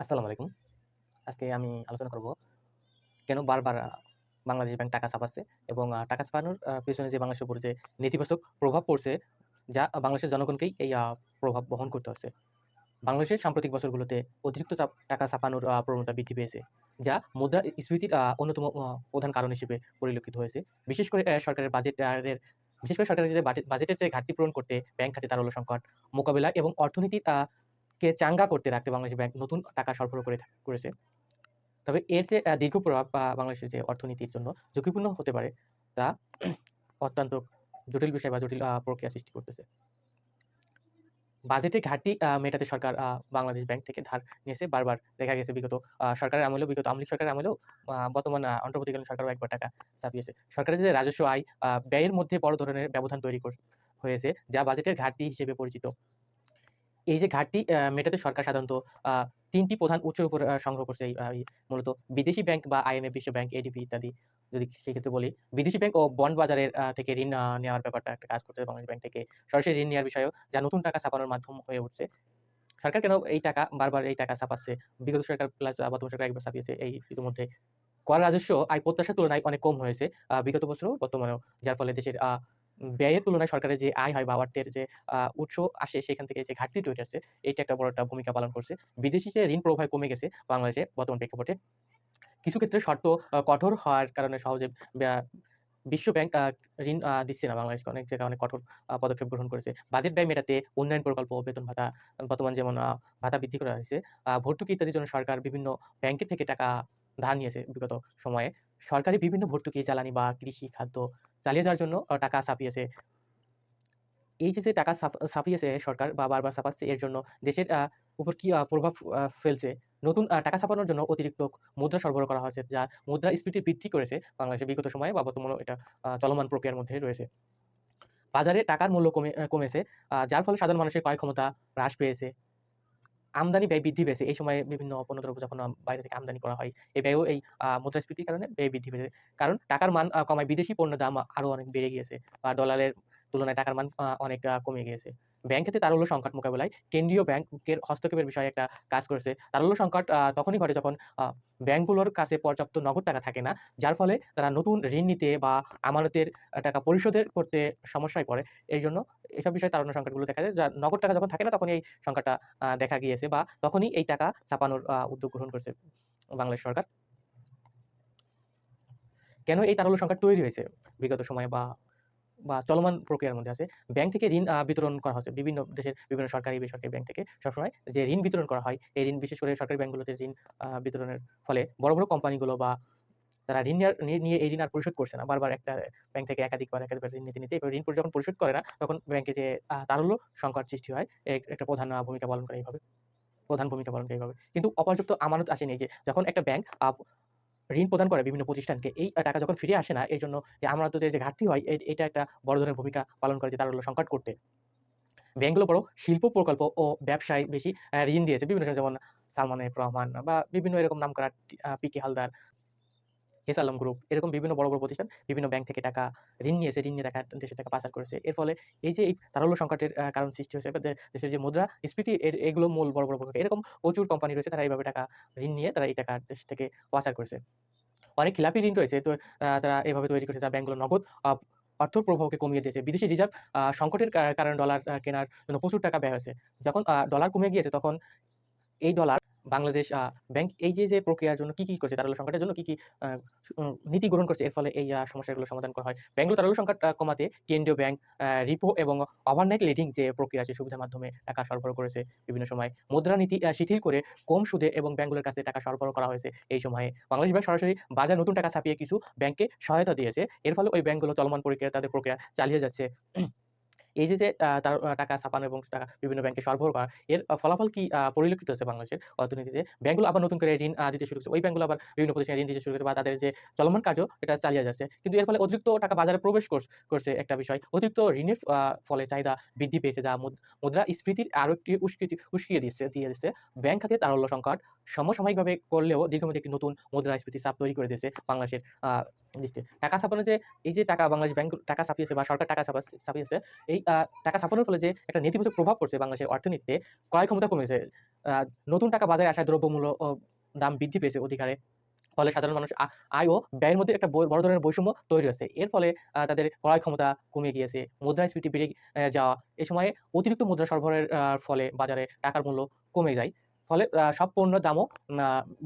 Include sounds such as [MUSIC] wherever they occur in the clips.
আসসালামু আলাইকুম। আজকে আমি আলোচনা করব কেন বারবার বাংলাদেশ ব্যাংক টাকা ছাপাচ্ছে এবং টাকা ছাপানোর পেছনে যে বাংলাদেশের উপর যে নেতিবাচক প্রভাব পড়ছে, যা বাংলাদেশের জনগণকেই এই প্রভাব বহন করতে হচ্ছে। বাংলাদেশের সাম্প্রতিক বছরগুলোতে অতিরিক্ত চাপ টাকা ছাপানোর প্রবণতা বৃদ্ধি পেয়েছে, যা মুদ্রাস্ফীতির আ অন্যতম প্রধান কারণ হিসেবে পরিলক্ষিত হয়েছে। বিশেষ করে সরকারের বাজেটের বিশেষ করে সরকারের যে বাজেট বাজেটের যে ঘাটতি পূরণ করতে ব্যাংক খাতে তারল্য সংকট মোকাবেলা এবং অর্থনীতির কে চাঙ্গা করতে রাখতে বাংলাদেশ ব্যাংক নতুন টাকা সরবরাহ করে করেছে। তবে এর যে দীর্ঘ প্রভাব বা বাংলাদেশের যে অর্থনীতির জন্য ঝুঁকিপূর্ণ হতে পারে, তা [CLEARS THROAT] অত্যন্ত জটিল বিষয় বা জটিল প্রক্রিয়া সৃষ্টি করতেছে। বাজেটের ঘাটতি মেটাতে সরকার বাংলাদেশ ব্যাংক থেকে ধার নিয়েছে বারবার। দেখা গেছে বিগত সরকারের আমলেও, বিগত আওয়ামী লীগ সরকারের আমলেও বর্তমান অন্তর্বর্তীকালীন সরকারও একবার টাকা ছাপিয়েছে। সরকারের যে রাজস্ব আয় ব্যয়ের মধ্যে বড় ধরনের ব্যবধান তৈরি হয়েছে, যা বাজেটের ঘাটতি হিসেবে পরিচিত। এই যে ঘাটতি মেটাতে সরকার সাধারণত আ ৩ টি প্রধান উৎসের উপর সংগ্রহ করছে মূলত বিদেশি ব্যাংক বা IMF, বিশ্ব ব্যাংক, ADB ইত্যাদি। যদি সেক্ষেত্রে বলি, বিদেশি ব্যাংক ও বন্ড বাজারের থেকে ঋণ নেওয়ার ব্যাপারটা একটা কাজ করতেছে বাংলাদেশ ব্যাংক থেকে। সরাসরি ঋণ নেওয়ার বিষয়েও যা নতুন টাকা ছাপানোর মাধ্যম হয়ে উঠছে। সরকার কেন এই টাকা বারবার এই টাকা ছাপাচ্ছে? বিগত সরকার প্লাস বর্তমান সরকার একবার ছাপিয়েছে এই ইতিমধ্যে। কর রাজস্ব আয় প্রত্যাশার তুলনায় অনেক কম হয়েছে। বিগত বছরেও বর্তমানেও। যার ফলে দেশের ব্যয়ের তুলনায় সরকারের যে আয় হয় বা অর্থের যে উৎস আসে সেখান থেকে যে ঘাটতি তৈরি হচ্ছে, এইটা একটা বড় একটা ভূমিকা পালন করছে। বিদেশি যে ঋণ প্রবাহ কমে গেছে বাংলাদেশে বর্তমান প্রেক্ষাপটে। কিছু ক্ষেত্রে শর্ত কঠোর হওয়ার কারণে সহজে বিশ্ব ব্যাংক ঋণ দিচ্ছে না বাংলাদেশকে। অনেক জায়গায় অনেক কঠোর পদক্ষেপ গ্রহণ করেছে। বাজেট ব্যয় মেটাতে উন্নয়ন প্রকল্প, বেতন ভাতা, বর্তমান যেমন ভাতা বৃদ্ধি করা হয়েছে। ভর্তুকি ইত্যাদির জন্য সরকার বিভিন্ন ব্যাংকের থেকে টাকা ধার নিয়েছে বিগত সময়ে। সরকারি বিভিন্ন ভর্তুকি, জ্বালানি বা কৃষি খাদ্য চালিয়ে যাওয়ার জন্য টাকা ছাপিয়েছে। এই যে, যে টাকা ছাপিয়েছে সরকার বা বারবার ছাপাচ্ছে এর জন্য দেশের উপর কি প্রভাব ফেলছে? নতুন টাকা ছাপানোর জন্য অতিরিক্ত মুদ্রা সরবরাহ করা হয়েছে, যা মুদ্রা মুদ্রাস্ফীতি বৃদ্ধি করেছে বাংলাদেশে বিগত সময়ে বা বর্তমানেও এটা চলমান প্রক্রিয়ার মধ্যে রয়েছে। বাজারে টাকার মূল্য কমে কমেছে। যার ফলে সাধারণ মানুষের ক্রয় ক্ষমতা হ্রাস পেয়েছে। আমদানি ব্যয় বৃদ্ধি পেয়েছে। এই সময় বিভিন্ন পণ্যদ্রব্য যখন বাইরে থেকে আমদানি করা হয়, এই ব্যয়ও এই মুদ্রাস্ফীতির কারণে ব্যয় বৃদ্ধি পেয়েছে। কারণ টাকার মান কমায় বিদেশি পণ্যের দাম আরও অনেক বেড়ে গিয়েছে। বা ডলারের তুলনায় টাকার মান অনেক কমে গিয়েছে। ব্যাংক খাতে তারল্য সংকট মোকাবেলায় কেন্দ্রীয় ব্যাংকের হস্তক্ষেপের বিষয়ে একটা কাজ করেছে। তারল্য সংকট তখনই ঘটে যখন ব্যাংকগুলোর কাছে পর্যাপ্ত নগদ টাকা থাকে না। যার ফলে তারা নতুন ঋণ নিতে বা আমানতের টাকা পরিশোধের করতে সমস্যায় পড়ে। এই জন্য এসব বিষয়ে তারল্য সংকটগুলো দেখা যায়। যা নগদ টাকা যখন থাকে না তখনই এই সংকটটা দেখা গিয়েছে বা তখনই এই টাকা ছাপানোর উদ্যোগ গ্রহণ করছে বাংলাদেশ সরকার। কেন এই তারল্য সংকট তৈরি হয়েছে বিগত সময়ে বা, বা চলমান প্রক্রিয়ার মধ্যে আছে? ব্যাংক থেকে ঋণ বিতরণ করা হচ্ছে। বিভিন্ন দেশের বিভিন্ন সরকারি, বেসরকারি ব্যাংক থেকে সবসময় যে ঋণ বিতরণ করা হয়, এই ঋণ বিশেষ করে সরকারি ব্যাংকগুলোতে ঋণ বিতরণের ফলে বড়, বড় কোম্পানিগুলো বা তারা ঋণ নিয়ে এই ঋণ আর পরিশোধ করছে না। বারবার একটা ব্যাংক থেকে একাধিকবার, একাধিকবার ঋণ নিতে, নিতে ঋণ যখন পরিশোধ করে না, তখন ব্যাংকে যে তারল্য সংকট সৃষ্টি হয়, একটা প্রধান ভূমিকা পালন করে এইভাবে। প্রধান ভূমিকা পালন করে এইভাবে। কিন্তু অপর্যাপ্ত আমানত আসেনি যে যখন একটা ব্যাংক ঋণ প্রদান করে বিভিন্ন প্রতিষ্ঠানকে, এই টাকা যখন ফিরে আসে না, এজন্য যে তো যে ঘাটতি হয়, এটা একটা বড় ধরনের ভূমিকা পালন করে যে হলো সংকট করতে। ব্যাংকগুলো বড় শিল্প প্রকল্প ও ব্যবসায় বেশি ঋণ দিয়েছে। বিভিন্ন যেমন সালমান রহমান বা বিভিন্ন এরকম নাম করা PK Halder, S Alam group এরকম বিভিন্ন বড়, বড় প্রতিষ্ঠান বিভিন্ন ব্যাংক থেকে টাকা ঋণ নিয়েছে। ঋণ নিয়ে টাকা দেশের টাকা পাচার করেছে। এর ফলে এই যে এই তারল্য সংকটের কারণ সৃষ্টি হয়েছে দেশের যে মুদ্রাস্ফীতি এর এগুলো মূল বড়, বড় ভূমিকা। এরকম প্রচুর কোম্পানি রয়েছে তারা এইভাবে টাকা ঋণ নিয়ে তারা এই টাকা দেশ থেকে পাচার করেছে। অনেক খিলাপি ঋণ রয়েছে তো তারা এভাবে তৈরি করেছে যা ব্যাংকগুলো নগদ অর্থ প্রবাহকে কমিয়ে দিয়েছে। বিদেশি রিজার্ভ সংকটের কারণে ডলার কেনার জন্য প্রচুর টাকা ব্যয় হয়েছে। যখন ডলার কমে গিয়েছে তখন এই ডলার বাংলাদেশ ব্যাংক এই যে, যে প্রক্রিয়ার জন্য কি, কি করছে তারল্য সংকটের জন্য কি, কি নীতি গ্রহণ করছে এর ফলে এই সমস্যাগুলো সমাধান করা হয়। ব্যাংকগুলো তারল্য সংকট কমাতে কেন্দ্রীয় ব্যাংক রিপো এবং ওভারনাইট লেন্ডিং যে প্রক্রিয়া আছে সুবিধার মাধ্যমে টাকা সরবরাহ করেছে বিভিন্ন সময়। মুদ্রানীতি শিথিল করে কম সুদে এবং ব্যাংকগুলোর কাছে টাকা সরবরাহ করা হয়েছে এই সময়ে। বাংলাদেশ ব্যাংক সরাসরি বাজারে নতুন টাকা ছাপিয়ে কিছু ব্যাংককে সহায়তা দিয়েছে। এর ফলে ওই ব্যাংকগুলো চলমান প্রক্রিয়া তাদের প্রক্রিয়া চালিয়ে যাচ্ছে। এই যে, তার টাকা ছাপানো এবং টাকা বিভিন্ন ব্যাংকে সরবরাহ করা, এর ফলাফল কি পরিলক্ষিত হচ্ছে বাংলাদেশের অর্থনীতিতে? ব্যাংকগুলো আবার নতুন করে ঋণ দিতে শুরু করেছে। ওই ব্যাংকগুলো আবার বিভিন্ন প্রতিষ্ঠানে ঋণ দিতে শুরু করছে বা তাদের যে চলমান কাজও এটা চালিয়ে যাচ্ছে। কিন্তু এর ফলে অতিরিক্ত টাকা বাজারে প্রবেশ করছে একটা বিষয়। অতিরিক্ত ঋণের ফলে চাহিদা বৃদ্ধি পেয়েছে যা মুদ্রা মুদ্রাস্ফীতির আরও একটি উস্কিয়ে দিচ্ছে দিয়ে দিচ্ছে। ব্যাংক খাতে তারল্য সংকট সমসাময়িকভাবে করলেও দীর্ঘমেয়াদী একটি নতুন মুদ্রাস্ফীতি চাপ তৈরি করে দিয়েছে বাংলাদেশের দৃষ্টি। টাকা ছাপানোর যে এই যে টাকা বাংলাদেশ ব্যাংক টাকা ছাপিয়েছে বা সরকার টাকা ছাপা ছাপিয়েছে, এই টাকা ছাপানোর ফলে যে একটা নেতিবাচক প্রভাব পড়ছে বাংলাদেশের অর্থনীতিতে, ক্রয় ক্ষমতা কমেছে। নতুন টাকা বাজারে আসায় দ্রব্যমূল্য দাম বৃদ্ধি পেয়েছে অধিক হারে। ফলে সাধারণ মানুষ আয় ও ব্যয়ের মধ্যে একটা বড় ধরনের বৈষম্য তৈরি হয়েছে। এর ফলে তাদের ক্রয় ক্ষমতা কমে গিয়েছে। মুদ্রাস্ফীতি বেড়ে যাওয়া। এ সময়ে অতিরিক্ত মুদ্রা সরবরাহের ফলে বাজারে টাকার মূল্য কমে যায়। ফলে সব পণ্যের দামও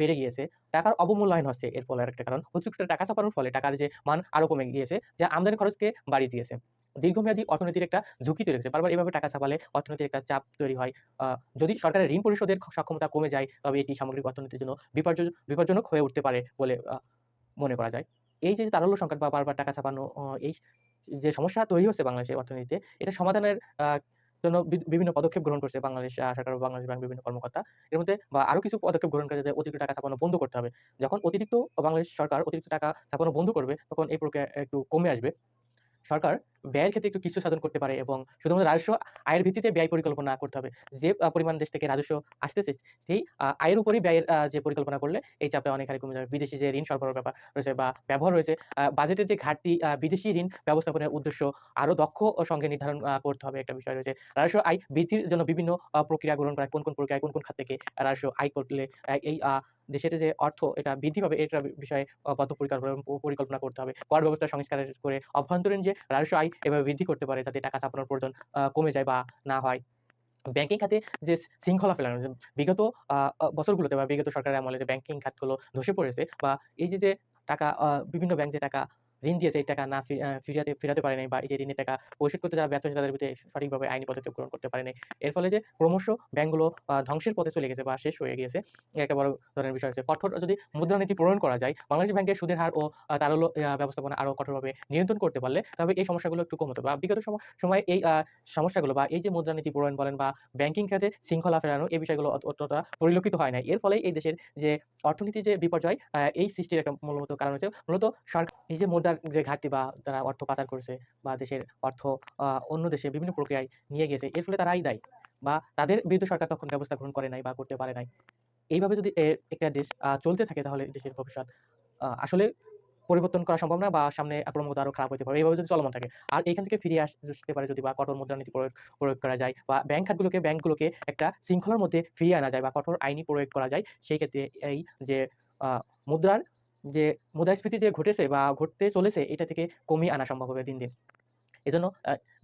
বেড়ে গিয়েছে। টাকার অবমূল্যায়ন হচ্ছে এর ফলে একটা কারণ। অতিরিক্ত টাকা ছাপানোর ফলে টাকার যে মান আরও কমে গিয়েছে, যা আমদানি খরচকে বাড়িয়ে দিয়েছে। দীর্ঘমেয়াদী অর্থনীতির একটা ঝুঁকি তৈরি হয়েছে। বারবার এভাবে টাকা ছাপালে অর্থনীতির একটা চাপ তৈরি হয়। যদি সরকারের ঋণ পরিশোধের সক্ষমতা কমে যায়, তবে এটি সামগ্রিক অর্থনীতির জন্য বিপর্য বিপজ্জনক হয়ে উঠতে পারে বলে মনে করা যায়। এই যে তারল্য সংকট বা বারবার টাকা ছাপানো এই যে সমস্যা তৈরি হচ্ছে বাংলাদেশের অর্থনীতিতে, এটা সমাধানের জন্য বিভিন্ন পদক্ষেপ গ্রহণ করছে বাংলাদেশ সরকার বাংলাদেশ ব্যাংক বিভিন্ন কর্মকর্তা। এর মধ্যে বা আরও কিছু পদক্ষেপ গ্রহণ করে অতিরিক্ত টাকা ছাপানো বন্ধ করতে হবে। যখন অতিরিক্ত বাংলাদেশ সরকার অতিরিক্ত টাকা ছাপানো বন্ধ করবে, তখন এই প্রক্রিয়া একটু কমে আসবে। সরকার ব্যয়ের ক্ষেত্রে একটু কিস্তি সাধন করতে পারে এবং শুধুমাত্র রাজস্ব আয়ের ভিত্তিতে ব্যয় পরিকল্পনা করতে হবে। যে পরিমাণ দেশ থেকে রাজস্ব আসতেছে, সেই আয়ের উপরেই ব্যয়ের যে পরিকল্পনা করলে এই চাপটা অনেক হারে কমে যাবে। বিদেশি যে ঋণ সরবরাহের ব্যাপার রয়েছে বা ব্যবহার রয়েছে, বাজেটের যে ঘাটতি বিদেশি ঋণ ব্যবস্থাপনের উদ্দেশ্য আরও দক্ষ সঙ্গে নির্ধারণ করতে হবে একটা বিষয় রয়েছে। রাজস্ব আয় বৃদ্ধির জন্য বিভিন্ন প্রক্রিয়া গ্রহণ করা, কোন, কোন প্রক্রিয়া কোন, কোন খাত থেকে রাজস্ব আয় করলে এই দেশের যে অর্থ এটা বৃদ্ধি পাবে এটার বিষয়ে বদ্ধ পরিকল্পনা করতে হবে। কর ব্যবস্থা সংস্কার করে অভ্যন্তরীণ যে রাজস্ব আয় এভাবে বৃদ্ধি করতে পারে যাতে টাকা ছাপানোর প্রয়োজন কমে যায় বা না হয়। ব্যাংকিং খাতে যে শৃঙ্খলা ফেলানো বিগত বছরগুলোতে বা বিগত সরকারের আমলে যে ব্যাংকিং খাতগুলো ধসে পড়েছে বা এই যে, যে টাকা বিভিন্ন ব্যাংক যে টাকা ঋণ দিয়েছে এই টাকা না ফিরাতে ফেরাতে পারে নাই বা এই যে ঋণের টাকা পরিশোধ করতে যারা ব্যর্থ তাদের বিরুদ্ধে সঠিকভাবে আইনি পদক্ষেপ গ্রহণ করতে পারে নাই। এর ফলে যে ক্রমশ ব্যাংকগুলো ধ্বংসের পথে চলে গেছে বা শেষ হয়ে গিয়েছে, একটা বড় ধরনের বিষয় হচ্ছে। কঠোর যদি মুদ্রানীতি প্রণয়ন করা যায়, বাংলাদেশ ব্যাংকের সুদের হার ও তারল্য ব্যবস্থাপনা আরও কঠোরভাবে নিয়ন্ত্রণ করতে পারলে, তবে এই সমস্যাগুলো একটু কম হতো বা বিগত সম সময়ে এই সমস্যাগুলো বা এই যে মুদ্রানীতি প্রণয়ন বলেন বা ব্যাংকিং খাতে শৃঙ্খলা ফেরানো এই বিষয়গুলো অত অতটা পরিলক্ষিত হয় নাই। এর ফলে এই দেশের যে অর্থনীতি যে বিপর্যয় এই সৃষ্টির একটা মূলত কারণ হচ্ছে মূলত সরকার এই যে মুদ্রার যে ঘাটতি বা যারা অর্থ পাচার করেছে বা দেশের অর্থ অন্য দেশে বিভিন্ন প্রক্রিয়ায় নিয়ে গেছে, এর ফলে তারাই দায়ী বা তাদের বিরুদ্ধে সরকার তখন ব্যবস্থা গ্রহণ করে নাই বা করতে পারে নাই। এইভাবে যদি একটা দেশ চলতে থাকে তাহলে দেশের ভবিষ্যৎ আসলে পরিবর্তন করা সম্ভব না বা সামনে ক্রমাগত আরও খারাপ হইতে পারে। এইভাবে যদি চলমান থাকে। আর এখান থেকে ফিরে আসতে পারে যদি বা কঠোর মুদ্রানীতি প্রয়োগ প্রয়োগ করা যায় বা ব্যাংক খাতগুলোকে ব্যাংকগুলোকে একটা শৃঙ্খলার মধ্যে ফিরিয়ে আনা যায় বা কঠোর আইনি প্রয়োগ করা যায়। সেই ক্ষেত্রে এই যে মুদ্রার যে মুদ্রাস্ফীতি যে ঘটেছে বা ঘটতে চলেছে এটা থেকে কমিয়ে আনা সম্ভব হবে দিন, দিন। এজন্য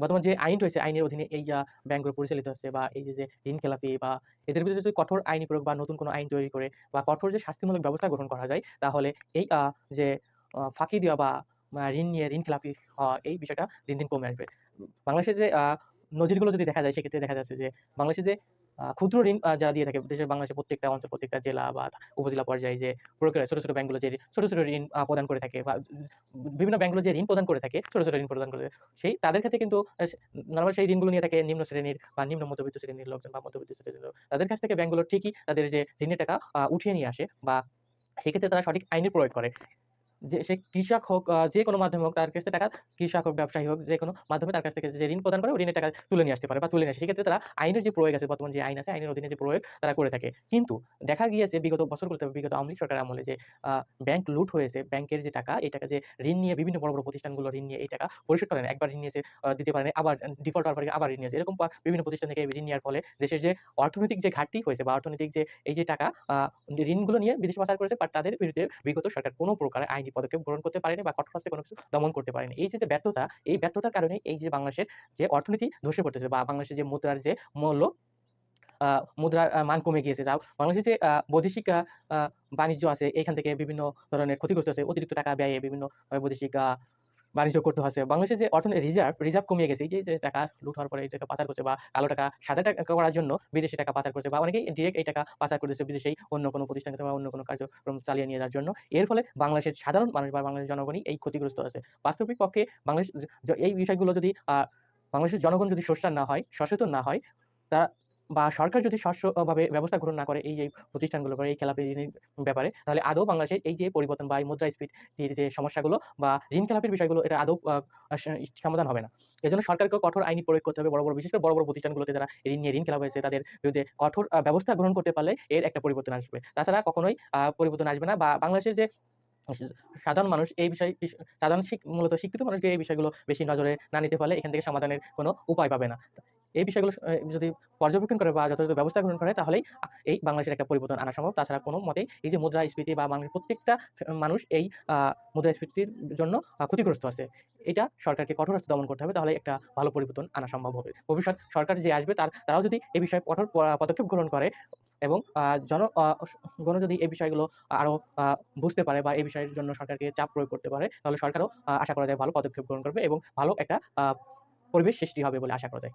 বর্তমান যে আইন রয়েছে আইনের অধীনে এই আ ব্যাংকগুলো পরিচালিত হচ্ছে বা এই যে, যে ঋণ খেলাপি বা এদের বিরুদ্ধে যদি কঠোর আইনি প্রয়োগ বা নতুন কোনো আইন তৈরি করে বা কঠোর যে শাস্তিমূলক ব্যবস্থা গ্রহণ করা যায়, তাহলে এই যে ফাঁকি দেওয়া বা ঋণ নিয়ে ঋণ খেলাপি হওয়া এই বিষয়টা দিন, দিন কমে আসবে। বাংলাদেশের যে নজিরগুলো যদি দেখা যায় সেক্ষেত্রে দেখা যাচ্ছে যে বাংলাদেশে যে ক্ষুদ্র ঋণ যারা দিয়ে থাকে দেশের বাংলাদেশের প্রত্যেকটা অঞ্চল, প্রত্যেকটা জেলা বা উপজেলা পর্যায়ে যে প্রয়োগ করে ছোট, ছোট ব্যাংকগুলো যে ছোট, ছোট ঋণ প্রদান করে থাকে বা বিভিন্ন ব্যাংকগুলো যে ঋণ প্রদান করে থাকে, ছোট, ছোট ঋণ প্রদান করে সেই তাদের ক্ষেত্রে কিন্তু নরমাল সেই ঋণগুলো নিয়ে থাকে নিম্ন শ্রেণির বা নিম্ন মধ্যবিত্ত শ্রেণির লোকজন বা মধ্যবিত্ত শ্রেণির লোক। তাদের কাছ থেকে ব্যাংকগুলো ঠিকই তাদের যে ঋণের টাকা উঠিয়ে নিয়ে আসে বা সেক্ষেত্রে তারা সঠিক আইনের প্রয়োগ করে। যে সে কৃষক হোক যে কোনো মাধ্যমে হোক তার কাছ থেকে টাকা কৃষক হোক, ব্যবসায়ী হোক যেকোনো মাধ্যমে তার কাছ থেকে যে ঋণ প্রদান করে ঋণের টাকা তুলে নিয়ে আসতে পারে বা তুলে নিয়ে আসে। সেক্ষেত্রে তারা আইনের যে প্রয়োগ আছে বর্তমান যে আইন আছে আইনের অধীনে যে প্রয়োগ তারা করে থাকে। কিন্তু দেখা গিয়েছে বিগত বছরগুলোতে বিগত আওয়ামী লীগ সরকারের আমলে যে ব্যাংক লুট হয়েছে, ব্যাংকের যে টাকা এই টাকা যে ঋণ নিয়ে বিভিন্ন বড়, বড় প্রতিষ্ঠানগুলো ঋণ নিয়ে এই টাকা পরিশোধ করে একবার ঋণ নিয়েছে দিতে পারে আবার ডিফল্ট হওয়ার পরে আবার ঋণ নিয়েছে। এরকম বিভিন্ন প্রতিষ্ঠান থেকে ঋণ নেওয়ার ফলে দেশের যে অর্থনৈতিক যে ঘাটতি হয়েছে বা অর্থনৈতিক যে এই যে টাকা ঋণগুলো নিয়ে বিদেশে পাচার করেছে বা তাদের বিরুদ্ধে বিগত সরকার কোনো প্রকার আইনি পদক্ষেপ গ্রহণ করতে পারেনি বা কঠোর কোনো কিছু দমন করতে পারেনি। এই যে, ব্যর্থতা, এই ব্যর্থতার কারণে এই যে বাংলাদেশের যে অর্থনীতি ধসে পড়তেছে বা বাংলাদেশের যে মুদ্রার যে মূল্য মুদ্রার মান কমে গিয়েছে। যা বাংলাদেশের যে বৈদেশিক বাণিজ্য আছে এখান থেকে বিভিন্ন ধরনের ক্ষতিগ্রস্ত আছে অতিরিক্ত টাকা ব্যয়ে বিভিন্ন বৈদেশিক বাণিজ্য করতে হচ্ছে। বাংলাদেশের যে অর্থনীতি রিজার্ভ, রিজার্ভ কমিয়ে গেছে। যে, যে টাকা লুট হওয়ার পরে এই টাকা পাচার করছে বা কালো টাকা সাদা টাকা করার জন্য বিদেশি টাকা পাচার করছে বা অনেকেই ডিরেক্ট এই টাকা পাচার করতেছে বিদেশেই অন্য কোনো প্রতিষ্ঠান বা অন্য কোনো কার্যক্রম চালিয়ে নিয়ে যাওয়ার জন্য। এর ফলে বাংলাদেশের সাধারণ মানুষ বা বাংলাদেশের জনগণই এই ক্ষতিগ্রস্ত হচ্ছে। বাস্তবিক পক্ষে বাংলাদেশ এই বিষয়গুলো যদি বাংলাদেশের জনগণ যদি সোচ্চার না হয়, সচেতন না হয়, তারা বা সরকার যদি স্বস্বভাবে ব্যবস্থা গ্রহণ না করে এই যে প্রতিষ্ঠানগুলো করে এই খেলাপি ঋণের ব্যাপারে তাহলে আদৌ বাংলাদেশের এই যে পরিবর্তন বা এই মুদ্রাস্ফীতির যে সমস্যাগুলো বা ঋণ খেলাপির বিষয়গুলো এটা আদৌ সমাধান হবে না। এজন্য সরকারকেও কঠোর আইনি প্রয়োগ করতে হবে। বড়, বড় বিশেষ করে বড়, বড় প্রতিষ্ঠানগুলোতে যারা ঋণ নিয়ে ঋণ খেলাপ হয়েছে তাদের বিরুদ্ধে কঠোর ব্যবস্থা গ্রহণ করতে পারলে এর একটা পরিবর্তন আসবে। তাছাড়া কখনোই পরিবর্তন আসবে না বা বাংলাদেশের যে সাধারণ মানুষ এই বিষয় সাধারণ মূলত শিক্ষিত মানুষকে এই বিষয়গুলো বেশি নজরে না নিতে পারলে এখান থেকে সমাধানের কোনো উপায় পাবে না। এই বিষয়গুলো যদি পর্যবেক্ষণ করে বা যথাযথ ব্যবস্থা গ্রহণ করে, তাহলেই এই বাংলাদেশের একটা পরিবর্তন আনা সম্ভব। তাছাড়া কোনো মতেই এই যে মুদ্রাস্ফীতি বা বাংলাদেশের প্রত্যেকটা মানুষ এই মুদ্রাস্ফীতির জন্য ক্ষতিগ্রস্ত আছে। এটা সরকারকে কঠোর হস্তে দমন করতে হবে, তাহলেই একটা ভালো পরিবর্তন আনা সম্ভব হবে। ভবিষ্যৎ সরকার যে আসবে, তার, তারাও যদি এ বিষয়ে কঠোর পদক্ষেপ গ্রহণ করে এবং জন গণ যদি এই বিষয়গুলো আরও, আ, বুঝতে পারে বা এই বিষয়ের জন্য সরকারকে চাপ প্রয়োগ করতে পারে, তাহলে সরকারও আশা করা যায় ভালো পদক্ষেপ গ্রহণ করবে এবং ভালো একটা পরিবেশ সৃষ্টি হবে বলে আশা করা যায়।